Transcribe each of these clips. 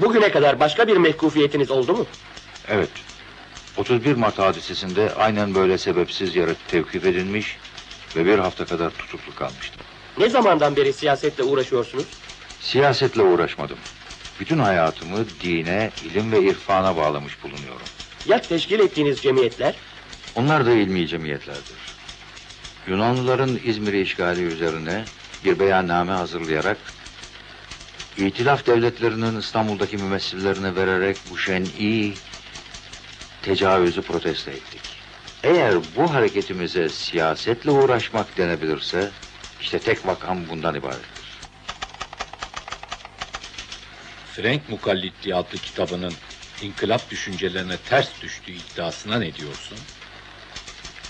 Bugüne kadar başka bir mehkufiyetiniz oldu mu? Evet. 31 Mart hadisesinde aynen böyle sebepsiz yere tevkif edilmiş ve bir hafta kadar tutuklu kalmıştım. Ne zamandan beri siyasetle uğraşıyorsunuz? Siyasetle uğraşmadım. Bütün hayatımı dine, ilim ve irfana bağlamış bulunuyorum. Ya teşkil ettiğiniz cemiyetler? Onlar da ilmi cemiyetlerdir. Yunanlıların İzmir'i işgali üzerine bir beyanname hazırlayarak İtilaf devletlerinin İstanbul'daki mümessillerine vererek bu şen'i tecavüzü protesto ettik. Eğer bu hareketimize siyasetle uğraşmak denebilirse işte tek vakam bundan ibarettir. Frank Mukallitliği adlı kitabının inkılap düşüncelerine ters düştüğü iddiasına ne diyorsun?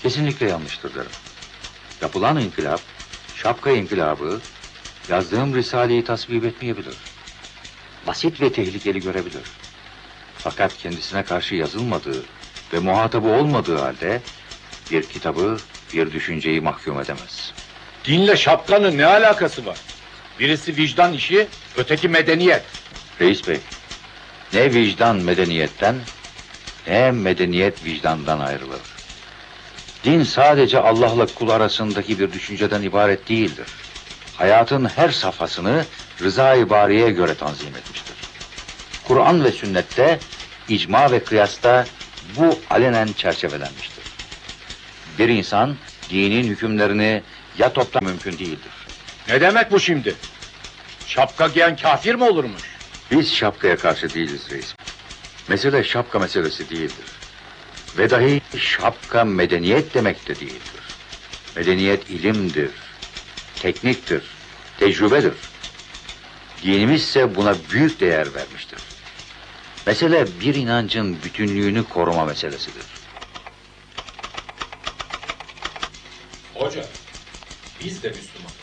Kesinlikle yanlıştır derim. Yapılan inkılap, şapka inkılabı, yazdığım Risale'yi tasvip etmeyebilir. Basit ve tehlikeli görebilir. Fakat kendisine karşı yazılmadığı ve muhatabı olmadığı halde bir kitabı, bir düşünceyi mahkum edemez. Dinle şapkanın ne alakası var? Birisi vicdan işi, öteki medeniyet. Reis Bey, ne vicdan medeniyetten, ne medeniyet vicdandan ayrılır. Din sadece Allah'la kul arasındaki bir düşünceden ibaret değildir. Hayatın her safhasını rıza-i bariye göre tanzim etmiştir. Kur'an ve sünnette, icma ve kıyasta bu alenen çerçevelenmiştir. Bir insan dinin hükümlerini ya toplam mümkün değildir. Ne demek bu şimdi? Şapka giyen kafir mi olurmuş? Biz şapkaya karşı değiliz reis. Mesele şapka meselesi değildir. Ve dahi şapka medeniyet demek de değildir. Medeniyet ilimdir, tekniktir, tecrübedir. Dinimiz ise buna büyük değer vermiştir. Mesele bir inancın bütünlüğünü koruma meselesidir. Hoca, biz de Müslümanız.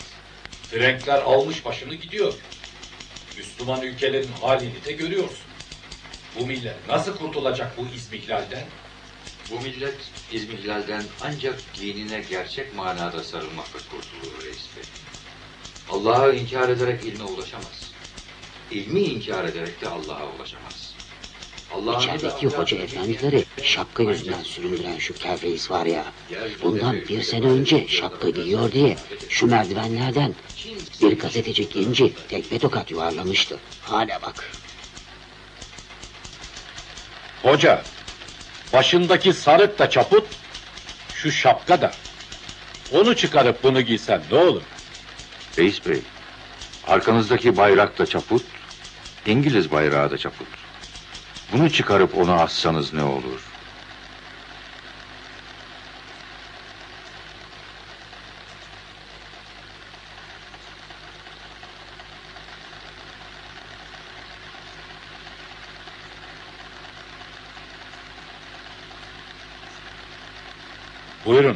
Frenkler almış başını gidiyor. Müslüman ülkelerin halini de görüyorsun. Bu millet nasıl kurtulacak bu izmihlalden? Bu millet İzmihlal'den ancak dinine gerçek manada sarılmakla bey. Allah'ı inkar ederek ilme ulaşamaz. İlmi inkar ederek de Allah'a ulaşamaz. Allah'ın İçerideki hoca efendileri şapka yüzünden süründüren şu kel reis var ya. Bundan bir sene önce şapka giyiyor diye şu merdivenlerden bir gazeteci genci tekme tokat yuvarlamıştı. Hala bak. Hoca, başındaki sarık da çaput, şu şapka da. Onu çıkarıp bunu giysen ne olur? Reis bey, arkanızdaki bayrak da çaput, İngiliz bayrağı da çaput. Bunu çıkarıp onu assanız ne olur? Buyurun.